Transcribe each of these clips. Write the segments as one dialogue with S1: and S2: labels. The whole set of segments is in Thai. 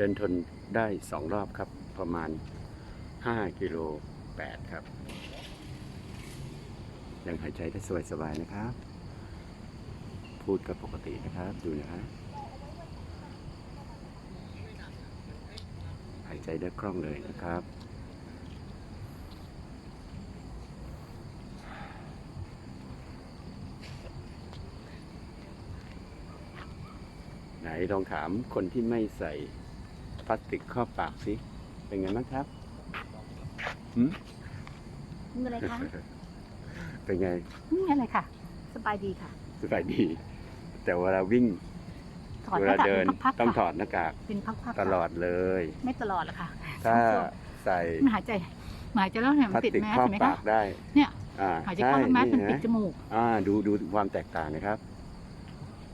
S1: เดินทนได้สองรอบครับ ประมาณ 5กิโล8ครับ ยังหายใจได้สบายสบายๆนะครับ พูดกับปกตินะครับ ดูนะครับหายใจได้คล่องเลยนะครับไหนลองถามคนที่ไม่ใส่ พลาสติกครอบปากสิ เป็นไงบ้างครับหืม
S2: มีอะไรคะ
S1: เป็นไง
S2: ไม่มีอะไรค่ะ สบายดีค่ะ
S1: สบายดี แต่เวลาวิ่ง
S2: ถอด
S1: เว
S2: หน้า
S1: ลากา
S2: ก
S1: เดิน
S2: เป็นพักๆ
S1: ต้องถ
S2: ค่ะ
S1: อดหน้ากาก
S2: เป็นพักๆค่ะ
S1: ตลอดเลย
S2: ไม่ตลอดหรอกค่ะ
S1: ถ้าใส่
S2: มันหายใจหายใจแล้วเนี่ย
S1: พ
S2: มั
S1: ลานส
S2: ติด
S1: ติก
S2: แมส
S1: ครอบ
S2: เห็นไหม
S1: ปา
S2: คะ
S1: กได้
S2: เนี่ย
S1: อ่า
S2: หายใจ
S1: ใช่
S2: เข้าแล้วแมสมัน
S1: นี่
S2: ปิด
S1: นะ
S2: จมูก
S1: อ่าดูดูความแตกต่างนะครับ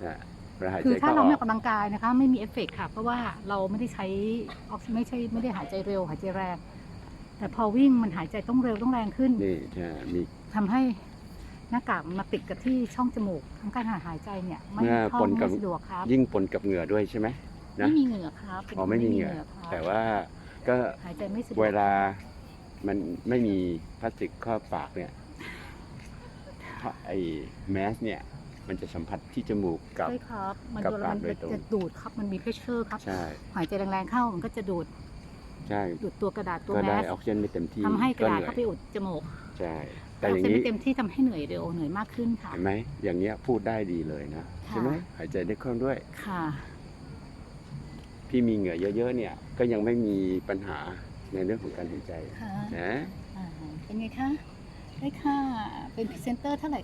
S1: นะ เวลาหาย
S2: คื
S1: ใจ
S2: อถ้า
S1: เข้า
S2: เรา
S1: อ
S2: ไม่
S1: อก
S2: ออกกำลังกายนะคะ ไม่มีเอฟเฟกต์ค่ะ เพราะว่าเราไม่ได้ใช้ออกซิไม่ใช่ไม่ได้หายใจเร็วหายใจแรง แต่พอวิ่งมันหายใจต้องเร็วต้องแรงขึ้น
S1: นี่จะมี
S2: ทำให้หน้ากากมันมาติดกับที่ช่องจมูกทำการหายใจเนี่ย ไม่
S1: เมื่อ
S2: คล่อ
S1: ป
S2: ง
S1: นกับ
S2: ไม่สะดวกครับ
S1: ยิ่งปนกับเหงื่อด้วยใช่ไหม นะ
S2: ไม่มีเหงื่อครับเป็น
S1: อ๋อไม่มีเหงื่อ
S2: ครับ
S1: แต่ว่าก็
S2: หายใจไม่สะดวก
S1: เวลามันไม่มีพลาสติกครอบปากเนี่ยไอ้แมสเนี่ย มันจะสัมผัสที่จมูกกับ
S2: ใช่ครับ มัน
S1: กับ
S2: โดน
S1: ปาก
S2: มัน
S1: โดยตรง
S2: จะดูดครับ มันมีเพชเชอร์ครับ
S1: ใช่
S2: หายใจแรงๆเข้ามันก็จะดูด
S1: ใช่
S2: ดูดตัวกระดาษตัว
S1: ก็
S2: แม
S1: ได้
S2: ส
S1: ออกซิเจนไม่เต็มที่
S2: ทำให้กระดาษ
S1: เหนื่
S2: เข้า
S1: อย
S2: ไปอุดจมูก
S1: ใช่แต่
S2: อ
S1: อ
S2: อก
S1: ย่าง
S2: ซิเจน
S1: นี้
S2: ไม่เต็มที่ทำให้เหนื่อยเร็วเหนื่อยมากขึ้นค่ะ
S1: เห็นไหมอย่างเงี้ยพูดได้ดีเลยนะ
S2: ค่ะ
S1: ใช่ไหมหายใจได้คล่องด้วย
S2: ค่ะ
S1: พี่มีเหงื่อเยอะๆเนี่ย ก็ยังไม่มีปัญหาในเรื่องของการหายใจ
S2: ค่ะ
S1: นะ
S2: อ่าเป็นไงคะ ได้ค่ะ เป็นพรีเซนเตอร์เท่าไหร่